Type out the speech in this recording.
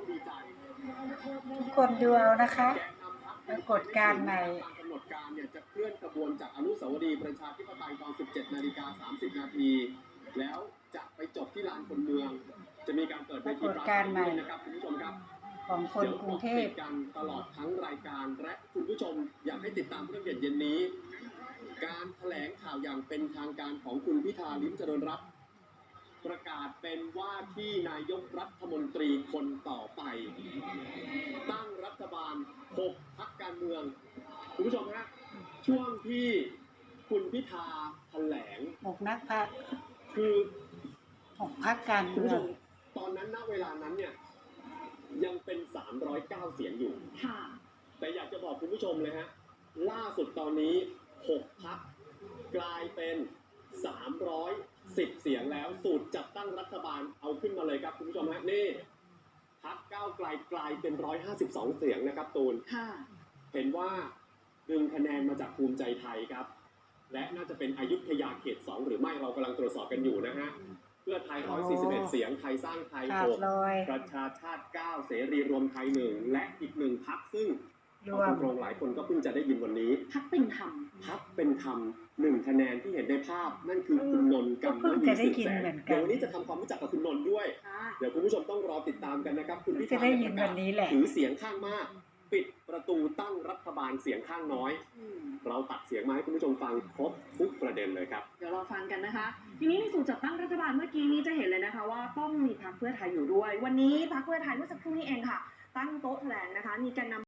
องดีใจทุกคนดูเอานะคะแกนนำพรรคปรากฏการณ์ใหม่ตามกำหนดการเนี่ยจะเคลื่อนขบวนจากอนุสาวรีย์ประชาธิปไตยตอน 17 นาฬิกา 30 นาที แล้วจะไปจบที่ลานคนเมือง จะมีการเปิดเวทีปราศัยด้วยนะครับคุณผู้ชมครับของคนกรุงเทพดี๋ยวกาะติดกันตลอดทั้งรายการและคุณผู้ชมอยากให้ติดตามเรื่องเย็นเย็นนี้ การแถลงข่าวอย่างเป็นทางการของคุณพิธาลิ้มเจริญรัตน์ประกาศ เป็นว่าที่นายกรัฐมนตรีคนต่อไป ตั้งรัฐบาล 6พักการเมืองคุณผู้ชมฮะช่วงที่คุณพิธาแถลงหกนักพักคือหกพักการคุณเมืผู้ชองมตอนนั้นณเวลานั้นเนี่ยยังเป็น 309 เสียงอยู่ ค่ะ แต่อยากจะบอกคุณผู้ชมเลยฮะล่าสุดตอนนี้ 6พักกลายเป็น 310 เสียงแล้ว สูตรจัดตั้งรัฐบาลเอาขึ้นมาเลยครับคุณผู้ชมฮะนี่พักก้าวไกลกลายเป็น 152 เสียงนะครับตูน ค่ะ เห็นว่าดึงคะแนนมาจากภูมิใจไทยครับ และน่าจะเป็นอยุธยาเขต 2 หรือไม่เรากำลังตรวจสอบกันอยู่นะฮะ เพื่อไทย 141 เสียง ไทยสร้างไทย ขาด6ลอยประชาชาติ 9 เสรีรวมไทย 1 และอีกหนึ่งพักซึ่งรเอาวม ตรงๆหลายคนก็เพิ่งจะได้ยินวันนี้ พักเป็นธรรม พักเป็นธรรมหนึ่งคะแนนที่เห็นในภาพ นั่นคือคุณนนท์กำก็เพิ่งจะได้ยินเหมือนกันเดี๋ยววันนี้จะทำความรู้จักกับคุณนนท์ด้วยค่ะเดี๋ยวคุณผู้ชมต้องรอติดตามกันนะครับ คุณพิจะธาได้ยินวันนี้แหละถือเสียงข้างมาก ปิดประตูตั้งรัฐบาลเสียงข้างน้อยอืมเราตัดเสียงมาให้คุณผู้ชมฟังครบทุกประเด็นเลยครับ เดี๋ยวเราฟังกันนะคะ ทีนี้ในสูตรจัดตั้งรัฐบาลเมื่อกี้นี้จะเห็นเลยนะคะ ว่าต้องมีพรรคเพื่อไทยอยู่ด้วย วันนี้พรรคเพื่อไทยเมื่อสักครู่นี้เองค่ะ ตั้งโต๊ะแถลงนะคะ มีแกนนำ